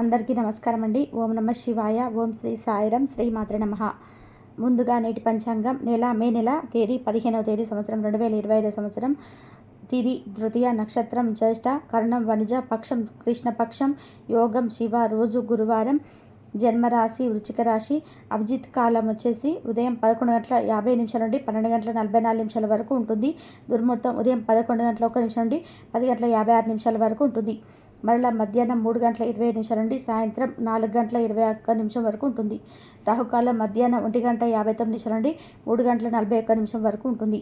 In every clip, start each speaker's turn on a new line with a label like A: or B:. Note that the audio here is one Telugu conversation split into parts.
A: అందరికీ నమస్కారం అండి ఓం నమ శివాయ ఓం శ్రీ సాయిరం శ్రీ మాత్ర నమ. ముందుగా నేటి పంచాంగం నెల మే నెల తేదీ పదిహేనవ తేదీ సంవత్సరం రెండు వేల ఇరవై ఐదో సంవత్సరం. తిది తృతీయ నక్షత్రం జ్యేష్ఠ కర్ణం వనిజ పక్షం కృష్ణపక్షం యోగం శివ రోజు గురువారం జన్మరాశి వృచ్చిక రాశి అభిజిత్ కాలం వచ్చేసి ఉదయం పదకొండు గంటల యాభై నిమిషాల నుండి పన్నెండు గంటల నలభై నాలుగు నిమిషాల వరకు ఉంటుంది. దుర్ముహూర్తం ఉదయం పదకొండు గంటల ఒక నిమిషం నుండి పది గంటల యాభై ఆరు నిమిషాల వరకు ఉంటుంది. మరలా మధ్యాహ్నం మూడు గంటల ఇరవై నిమిషాల నుండి సాయంత్రం నాలుగు గంటల ఇరవై ఒక్క నిమిషం వరకు ఉంటుంది. రాహుకాలం మధ్యాహ్నం ఒంటి గంట యాభై తొమ్మిది నిమిషాల నుండి మూడు గంటల నలభై ఒక్క నిమిషం వరకు ఉంటుంది.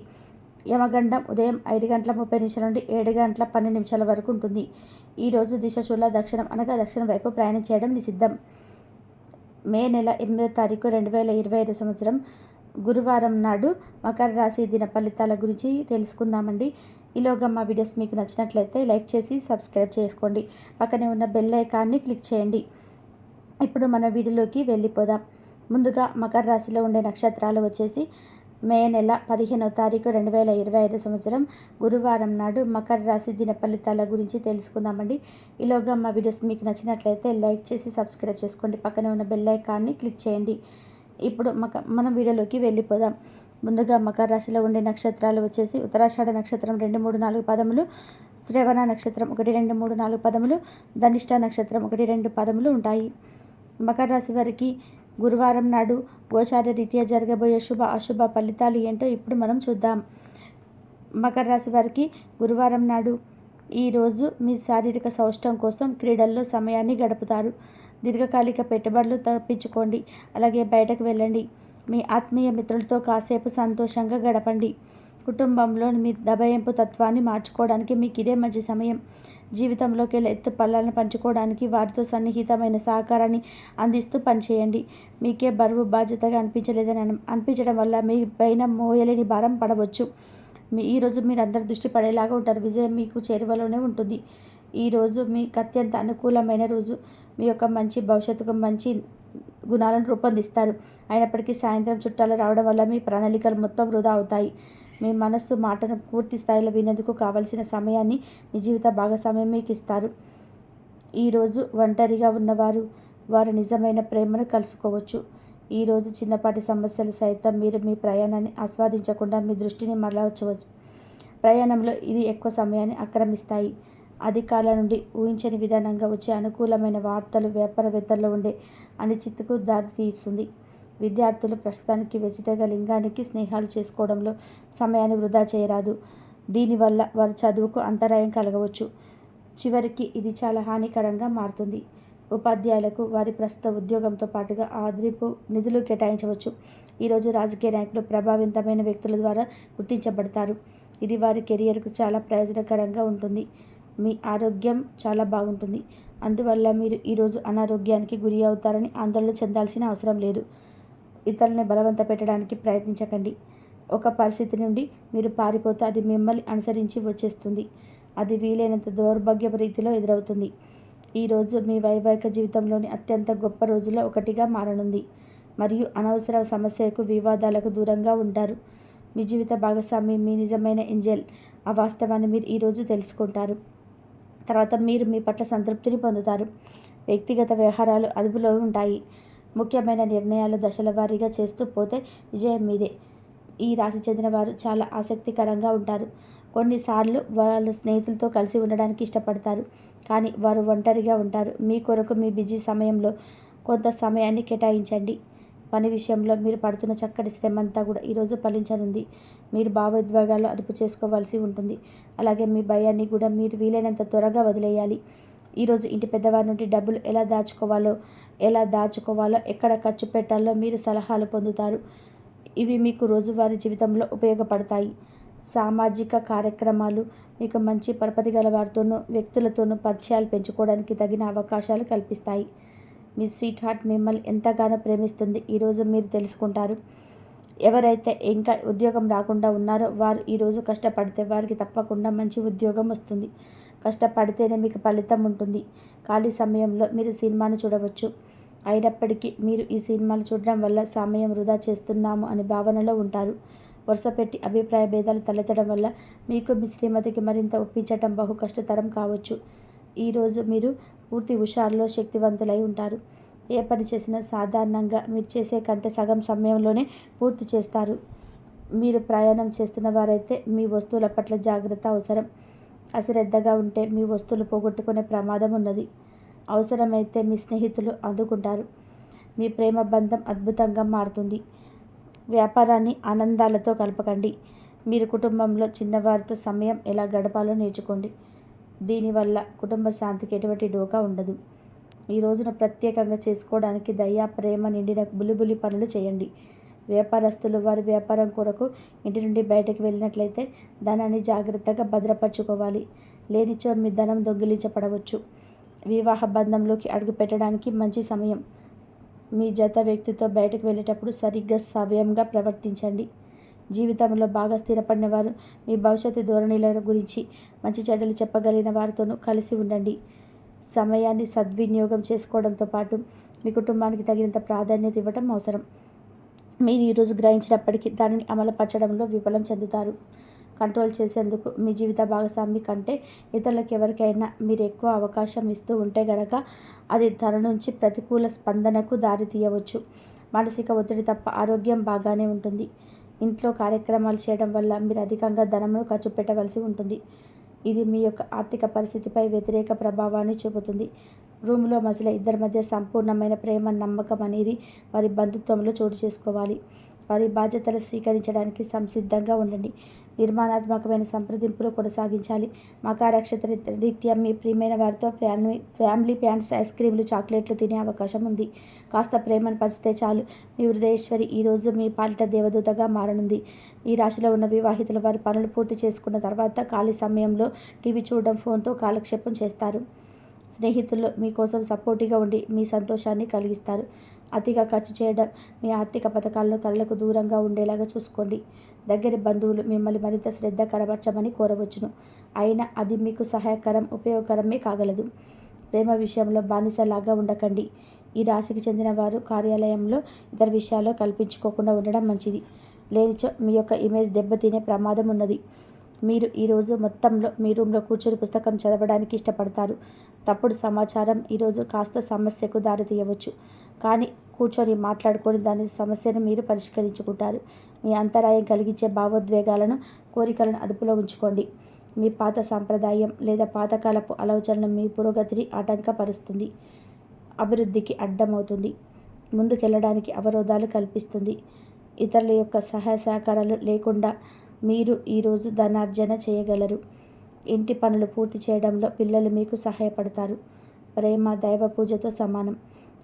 A: యమగండం ఉదయం ఐదు గంటల ముప్పై నిమిషాల నుండి ఏడు గంటల పన్నెండు నిమిషాల వరకు ఉంటుంది. ఈరోజు దిశ చూల దక్షిణం అనగా దక్షిణం వైపు ప్రయాణం చేయడం నిషిద్ధం. మే నెల ఎనిమిదో తారీఖు రెండు వేల ఇరవై ఐదు సంవత్సరం గురువారం నాడు మకర రాశి దిన ఫలితాల గురించి తెలుసుకుందామండి. ఈలోగా మా వీడియోస్ మీకు నచ్చినట్లయితే లైక్ చేసి సబ్స్క్రైబ్ చేసుకోండి. పక్కనే ఉన్న బెల్ ఐకాన్ని క్లిక్ చేయండి. ఇప్పుడు మన వీడియోలోకి వెళ్ళిపోదాం. ముందుగా మకర రాశిలో ఉండే నక్షత్రాలు వచ్చేసి మే నెల పదిహేనవ తారీఖు రెండు వేల ఇరవై ఐదు సంవత్సరం గురువారం నాడు మకర రాశి దిన ఫలితాల గురించి తెలుసుకుందామండి. ఈలోగా మా వీడియోస్ మీకు నచ్చినట్లయితే లైక్ చేసి సబ్స్క్రైబ్ చేసుకోండి. పక్కనే ఉన్న బెల్ ఐకాన్ని క్లిక్ చేయండి. ఇప్పుడు మక మనం వీడియోలోకి వెళ్ళిపోదాం. ముందుగా మకర రాశిలో ఉండే నక్షత్రాలు వచ్చేసి ఉత్తరాషాఢ నక్షత్రం రెండు మూడు నాలుగు పదములు శ్రవణ నక్షత్రం ఒకటి రెండు మూడు నాలుగు పదములు ధనిష్ట నక్షత్రం ఒకటి రెండు పదములు ఉంటాయి. మకర రాశి వారికి గురువారం నాడు గోచార రీత్యా జరగబోయే శుభ అశుభ ఫలితాలు ఏంటో ఇప్పుడు మనం చూద్దాం. మకర రాశి వారికి గురువారం నాడు ఈరోజు మీ శారీరక సౌష్టం కోసం క్రీడల్లో సమయాన్ని గడుపుతారు. దీర్ఘకాలిక పెట్టుబడులు తప్పించుకోండి. అలాగే బయటకు వెళ్ళండి. మీ ఆత్మీయ మిత్రులతో కాసేపు సంతోషంగా గడపండి. కుటుంబంలో మీ దబయింపు తత్వాన్ని మార్చుకోవడానికి మీకు ఇదే మంచి సమయం. జీవితంలోకి ఎత్తు పల్లాలను పంచుకోవడానికి వారితో సన్నిహితమైన సహకారాన్ని అందిస్తూ పనిచేయండి. మీకే బరువు బాధ్యతగా అనిపించలేదని అనిపించడం వల్ల మీ పైన మోయలేని భారం పడవచ్చు. మీ ఈరోజు మీరు అందరి దృష్టి పడేలాగా ఉంటారు. విజయం మీకు చేరువలోనే ఉంటుంది. ఈరోజు మీకు అత్యంత అనుకూలమైన రోజు. మీ యొక్క మంచి భవిష్యత్తుకు మంచి గుణాలను రూపొందిస్తారు. అయినప్పటికీ సాయంత్రం చుట్టాలు రావడం వల్ల మీ ప్రణాళికలు మొత్తం వృధా అవుతాయి. మీ మనస్సు మాటను పూర్తి స్థాయిలో వినేందుకు కావలసిన సమయాన్ని మీ జీవిత భాగస్వామ్యం మీకు ఇస్తారు. ఈరోజు ఒంటరిగా ఉన్నవారు వారు నిజమైన ప్రేమను కలుసుకోవచ్చు. ఈరోజు చిన్నపాటి సమస్యలు సైతం మీరు మీ ప్రయాణాన్ని ఆస్వాదించకుండా మీ దృష్టిని మరలవచ్చు ప్రయాణంలో ఇది ఎక్కువ సమయాన్ని ఆక్రమిస్తాయి అధికారుల నుండి ఊహించని విధానంగా వచ్చే అనుకూలమైన వార్తలు వ్యాపారవేత్తల్లో ఉండే అనిశ్చితకు దారితీస్తుంది విద్యార్థులు ప్రస్తుతానికి వ్యతిరేక లింగానికి స్నేహాలు చేసుకోవడంలో సమయాన్ని వృధా చేయరాదు. దీనివల్ల వారి చదువుకు అంతరాయం కలగవచ్చు. చివరికి ఇది చాలా హానికరంగా మారుతుంది. ఉపాధ్యాయులకు వారి ప్రస్తుత ఉద్యోగంతో పాటుగా ఆదరింపు నిధులు కేటాయించవచ్చు. ఈరోజు రాజకీయ నాయకులు ప్రభావితమైన వ్యక్తుల ద్వారా గుర్తించబడతారు. ఇది వారి కెరియర్కు చాలా ప్రయోజనకరంగా ఉంటుంది. మీ ఆరోగ్యం చాలా బాగుంటుంది. అందువల్ల మీరు ఈరోజు అనారోగ్యానికి గురి అవుతారని ఆందోళన చెందాల్సిన అవసరం లేదు. ఇతరులని బలవంత పెట్టడానికి ప్రయత్నించకండి. ఒక పరిస్థితి నుండి మీరు పారిపోతే అది మిమ్మల్ని అనుసరించి వచ్చేస్తుంది. అది వీలైనంత దౌర్భాగ్యపు రీతిలో ఎదురవుతుంది. ఈరోజు మీ వైవాహిక జీవితంలోని అత్యంత గొప్ప రోజుల్లో ఒకటిగా మారనుంది. మరియు అనవసర సమస్యలకు వివాదాలకు దూరంగా ఉంటారు. మీ జీవిత భాగస్వామి మీ నిజమైన ఎంజల్ ఆ వాస్తవాన్ని మీరు ఈరోజు తెలుసుకుంటారు. తర్వాత మీరు మీ పట్ల సంతృప్తిని పొందుతారు. వ్యక్తిగత వ్యవహారాలు అదుపులో ఉంటాయి. ముఖ్యమైన నిర్ణయాలు దశల వారీగా చేస్తూ పోతే విజయం మీదే. ఈ రాశి చెందిన వారు చాలా ఆసక్తికరంగా ఉంటారు. కొన్నిసార్లు వాళ్ళ స్నేహితులతో కలిసి ఉండడానికి ఇష్టపడతారు. కానీ వారు ఒంటరిగా ఉంటారు. మీ కొరకు మీ బిజీ సమయంలో కొంత సమయాన్ని కేటాయించండి. పని విషయంలో మీరు పడుతున్న చక్కటి శ్రమ అంతా కూడా ఈరోజు ఫలించనుంది. మీరు భావోద్వేగాలు అదుపు చేసుకోవాల్సి ఉంటుంది. అలాగే మీ భయాన్ని కూడా మీరు వీలైనంత త్వరగా వదిలేయాలి. ఈరోజు ఇంటి పెద్దవారి నుండి డబ్బులు ఎలా దాచుకోవాలో ఎలా దాచుకోవాలో ఎక్కడ ఖర్చు పెట్టాలో మీరు సలహాలు పొందుతారు. ఇవి మీకు రోజువారీ జీవితంలో ఉపయోగపడతాయి. సామాజిక కార్యక్రమాలు మీకు మంచి పరపతి గల వారితోనూ వ్యక్తులతోనూ పరిచయాలు పెంచుకోవడానికి తగిన అవకాశాలు కల్పిస్తాయి. మీ స్వీట్ హార్ట్ మిమ్మల్ని ఎంతగానో ప్రేమిస్తుంది ఈరోజు మీరు తెలుసుకుంటారు. ఎవరైతే ఇంకా ఉద్యోగం రాకుండా ఉన్నారో వారు ఈరోజు కష్టపడితే వారికి తప్పకుండా మంచి ఉద్యోగం వస్తుంది. కష్టపడితేనే మీకు ఫలితం ఉంటుంది. ఖాళీ సమయంలో మీరు సినిమాను చూడవచ్చు. అయినప్పటికీ మీరు ఈ సినిమాలు చూడడం వల్ల సమయం వృధా చేస్తున్నాము అనే భావనలో ఉంటారు. వరుసపెట్టి అభిప్రాయ భేదాలు తలెత్తడం వల్ల మీకు మీ శ్రీమతికి మరింత ఒప్పించటం బహు కష్టతరం కావచ్చు. ఈరోజు మీరు పూర్తి హుషారులో శక్తివంతులై ఉంటారు. ఏ పని చేసినా సాధారణంగా మీరు చేసే కంటే సగం సమయంలోనే పూర్తి చేస్తారు. మీరు ప్రయాణం చేస్తున్న వారైతే మీ వస్తువుల పట్ల జాగ్రత్త అవసరం. అశ్రద్ధగా ఉంటే మీ వస్తువులు పోగొట్టుకునే ప్రమాదం ఉన్నది. అవసరమైతే మీ స్నేహితులు అందుకుంటారు. మీ ప్రేమ బంధం అద్భుతంగా మారుతుంది. వ్యాపారాన్ని ఆనందాలతో కలపకండి. మీరు కుటుంబంలో చిన్నవారితో సమయం ఎలా గడపాలో నేర్చుకోండి. దీనివల్ల కుటుంబ శాంతికి ఎటువంటి డోకా ఉండదు. ఈ రోజున ప్రత్యేకంగా చేసుకోవడానికి దయ ప్రేమ నిండిన బులిబులి పనులు చేయండి. వ్యాపారస్తులు వారి వ్యాపారం కొరకు ఇంటి నుండి బయటకు వెళ్ళినట్లయితే ధనాన్ని జాగ్రత్తగా భద్రపరచుకోవాలి. లేనిచో మీ ధనం దొంగిలించబడవచ్చు. వివాహ బంధంలోకి అడుగు పెట్టడానికి మంచి సమయం. మీ జత వ్యక్తితో బయటకు వెళ్ళేటప్పుడు సరిగ్గా సవ్యంగా ప్రవర్తించండి. జీవితంలో బాగా స్థిరపడిన వారు మీ భవిష్యత్తు ధోరణిల గురించి మంచి చెడ్డలు చెప్పగలిగిన వారితోనూ కలిసి ఉండండి. సమయాన్ని సద్వినియోగం చేసుకోవడంతో పాటు మీ కుటుంబానికి తగినంత ప్రాధాన్యత ఇవ్వడం అవసరం. మీరు ఈరోజు గ్రహించినప్పటికీ దానిని అమలుపరచడంలో విఫలం చెందుతారు. కంట్రోల్ చేసేందుకు మీ జీవిత భాగస్వామి కంటే ఇతరులకు ఎవరికైనా మీరు ఎక్కువ అవకాశం ఇస్తూ ఉంటే గనక అది తన నుంచి ప్రతికూల స్పందనకు దారితీయవచ్చు. మానసిక ఒత్తిడి తప్ప ఆరోగ్యం బాగానే ఉంటుంది. ఇంట్లో కార్యక్రమాలు చేయడం వల్ల మీరు అధికంగా ధనమును ఖర్చు పెట్టవలసి ఉంటుంది. ఇది మీ యొక్క ఆర్థిక పరిస్థితిపై వ్యతిరేక ప్రభావాన్ని చూపుతుంది. రూమ్లో మసల ఇద్దరి మధ్య సంపూర్ణమైన ప్రేమ నమ్మకం అనేది వారి బంధుత్వంలో చోటు చేసుకోవాలి. వారి బాధ్యతలు స్వీకరించడానికి సంసిద్ధంగా ఉండండి. నిర్మాణాత్మకమైన సంప్రదింపులు కొనసాగించాలి. మకారక్షత రీత్యా మీ ప్రియమైన వారితో ఫ్యామిలీ ఫ్యామిలీ ప్యాంట్స్ ఐస్ క్రీమ్లు చాక్లెట్లు తినే అవకాశం ఉంది. కాస్త ప్రేమను పంచితే చాలు. మీ హృదయేశ్వరి ఈరోజు మీ పాలిట దేవదూతగా మారనుంది. ఈ రాశిలో ఉన్న వివాహితులు వారి పనులు పూర్తి చేసుకున్న తర్వాత ఖాళీ సమయంలో టీవీ చూడడం ఫోన్తో కాలక్షేపం చేస్తారు. స్నేహితులు మీకోసం సపోర్టివ్గా ఉండి మీ సంతోషాన్ని కలిగిస్తారు. అతిగా ఖర్చు చేయడం మీ ఆర్థిక పథకాలను కళ్ళకు దూరంగా ఉండేలాగా చూసుకోండి. దగ్గరి బంధువులు మిమ్మల్ని మరింత శ్రద్ధ కనబరచమని కోరవచ్చును. అయినా అది మీకు సహాయకరం ఉపయోగకరమే కాగలదు. ప్రేమ విషయంలో బానిసలాగా ఉండకండి. ఈ రాశికి చెందిన వారు కార్యాలయంలో ఇతర విషయాల్లో కల్పించుకోకుండా ఉండడం మంచిది. లేనిచో మీ యొక్క ఇమేజ్ దెబ్బతినే ప్రమాదం ఉన్నది. మీరు ఈరోజు మొత్తంలో మీ రూమ్లో కూర్చొని పుస్తకం చదవడానికి ఇష్టపడతారు. తప్పుడు సమాచారం ఈరోజు కాస్త సమస్యకు దారితీయవచ్చు కానీ కూర్చొని మాట్లాడుకొని దాని సమస్యను మీరు పరిష్కరించుకుంటారు. మీ అంతరాయం కలిగించే భావోద్వేగాలను కోరికలను అదుపులో ఉంచుకోండి. మీ పాత సాంప్రదాయం లేదా పాతకాలపు ఆలోచనలు మీ పురోగతిని ఆటంకపరుస్తుంది. అభివృద్ధికి అడ్డమవుతుంది. ముందుకెళ్ళడానికి అవరోధాలు కల్పిస్తుంది. ఇతరుల యొక్క సహాయ సహకారాలు లేకుండా మీరు ఈరోజు ధనార్జన చేయగలరు. ఇంటి పనులు పూర్తి చేయడంలో పిల్లలు మీకు సహాయపడతారు. ప్రేమ దైవ పూజతో సమానం.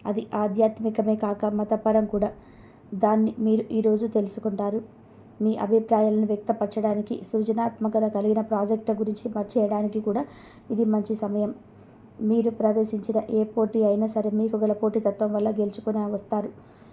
A: అది ఆధ్యాత్మికమే కాక మతపరం కూడా. దాన్ని మీరు ఈరోజు తెలుసుకుంటారు. మీ అభిప్రాయాలను వ్యక్తపరచడానికి సృజనాత్మకత కలిగిన ప్రాజెక్టు గురించి చేయడానికి కూడా ఇది మంచి సమయం. మీరు ప్రవేశించిన ఏ పోటీ అయినా సరే మీకు గల పోటీతత్వం వల్ల గెలుచుకుని వస్తారు.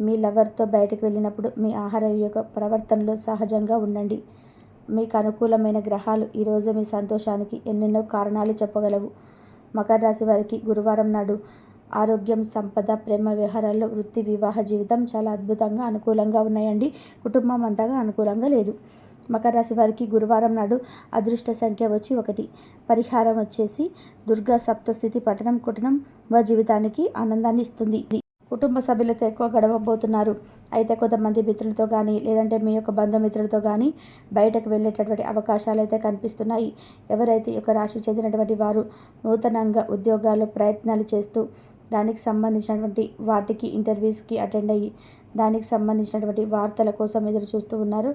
A: మీ లవర్తో బయటకు వెళ్ళినప్పుడు మీ ఆహార యొక్క ప్రవర్తనలో సహజంగా ఉండండి. మీకు అనుకూలమైన గ్రహాలు ఈరోజు మీ సంతోషానికి ఎన్నెన్నో కారణాలు చెప్పగలవు. మకర రాశి వారికి గురువారం నాడు ఆరోగ్యం సంపద ప్రేమ వ్యవహారాల్లో వృత్తి వివాహ జీవితం చాలా అద్భుతంగా అనుకూలంగా ఉన్నాయండి. కుటుంబం అంతగా అనుకూలంగా లేదు. మకర రాశి వారికి గురువారం నాడు అదృష్ట సంఖ్య వచ్చి ఒకటి. పరిహారం వచ్చేసి దుర్గా సప్తస్థితి పఠనం కుటనం జీవితానికి ఆనందాన్ని ఇస్తుంది. కుటుంబ సభ్యులతో ఎక్కువ గడవబోతున్నారు. అయితే కొంతమంది మిత్రులతో కానీ లేదంటే మీ యొక్క బంధుమిత్రులతో కానీ బయటకు వెళ్ళేటటువంటి అవకాశాలు అయితే కనిపిస్తున్నాయి. ఎవరైతే ఒక రాశి చెందినటువంటి వారు నూతనంగా ఉద్యోగాలు ప్రయత్నాలు చేస్తూ దానికి సంబంధించినటువంటి వాటికి ఇంటర్వ్యూస్కి అటెండ్ అయ్యి దానికి సంబంధించినటువంటి వార్తల కోసం ఎదురు చూస్తూ ఉన్నారు.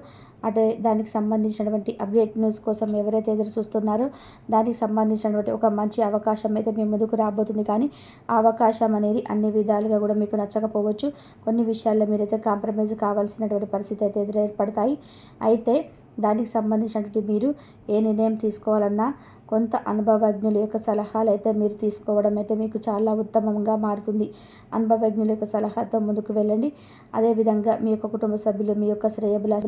A: అంటే దానికి సంబంధించినటువంటి అప్డేట్ న్యూస్ కోసం ఎవరైతే ఎదురు చూస్తున్నారో దానికి సంబంధించినటువంటి ఒక మంచి అవకాశం అయితే మీ ముందుకు రాబోతుంది. కానీ ఆ అవకాశం అనేది అన్ని విధాలుగా కూడా మీకు నచ్చకపోవచ్చు. కొన్ని విషయాల్లో మీరైతే కాంప్రమైజ్ కావాల్సినటువంటి పరిస్థితి అయితే ఎదురు ఏర్పడతాయి. అయితే దానికి సంబంధించినటువంటి మీరు ఏ నిర్ణయం తీసుకోవాలన్నా కొంత అనుభవజ్ఞుల యొక్క సలహాలు అయితే మీరు తీసుకోవడం అయితే మీకు చాలా ఉత్తమంగా మారుతుంది. అనుభవజ్ఞుల యొక్క సలహాతో ముందుకు వెళ్ళండి. అదేవిధంగా మీ యొక్క కుటుంబ సభ్యులు మీ యొక్క శ్రేయబుల